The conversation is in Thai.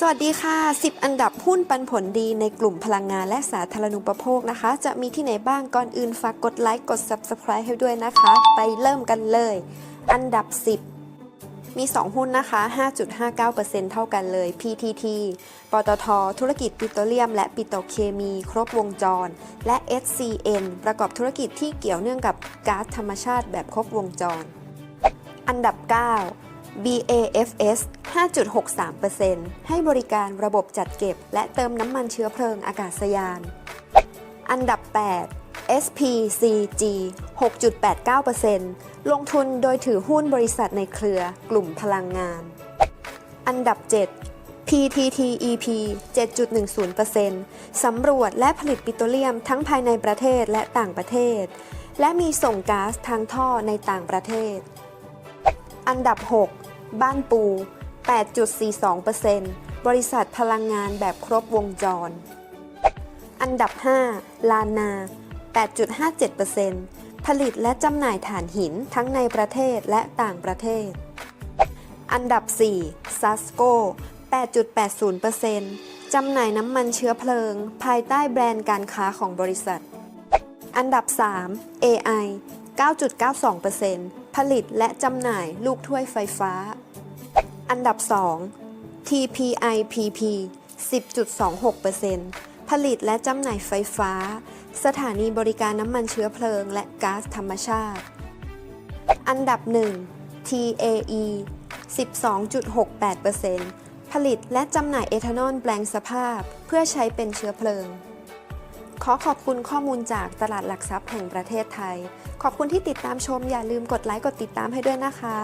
สวัสดีค่ะ 10 อันดับหุ้นปันผลดีในกลุ่มพลังงานและสาธารณูปโภคนะคะ จะมีที่ไหนบ้างก่อนอื่นฝากกดไลค์กด Subscribe ให้ด้วยนะคะ ไปเริ่มกันเลย อันดับ 10 มี 2 หุ้นนะคะ 5.59%เท่ากันเลย PTT ปตท ธุรกิจปิโตรเลียม และปิโตรเคมีครบวงจร และ SCN ประกอบธุรกิจที่เกี่ยวเนื่องกับก๊าซธรรมชาติแบบครบวงจร อันดับ 9 BAFS 5.63%ให้บริการระบบจัดเก็บ และเติมน้ำมันเชื้อเพลิงอากาศยาน อันดับ 8 SPCG 6.89%ลงทุนโดยถือหุ้นบริษัทในเครือกลุ่มพลังงาน อันดับ 7 PTTEP 7.10%สำรวจและผลิตปิโตรเลียมทั้งภายในประเทศและต่างประเทศ และมีส่งก๊าซทางท่อในต่างประเทศ อันดับ 6 บ้านปู 8.42%บริษัทพลังงานแบบครบวงจร อันดับ 5 ลานา 8.57%ผลิตและจำหน่ายถ่านหินทั้งในประเทศและต่างประเทศ อันดับ 4 ซัสโก 8.80%จำหน่ายน้ำมันเชื้อเพลิง ภายใต้แบรนด์การค้าของบริษัท อันดับ 3 AI 9.92% ลิตและจำหน่ายลูกถ้วยไฟฟ้า อันดับ 2 TPIPP 10.26%ผลิตและจำหน่ายไฟฟ้า สถานีบริการน้ำมันเชื้อเพลิง และก๊าซธรรมชาติ อันดับ 1 TAE 12.68%ผลิตและจำหน่ายเอทานอลแปลงสภาพเพื่อใช้เป็นเชื้อเพลิง ขอขอบคุณข้อมูลจากตลาดหลักทรัพย์แห่งประเทศไทย ขอบคุณที่ติดตามชมอย่าลืมกดไลค์กดติดตามให้ด้วยนะคะ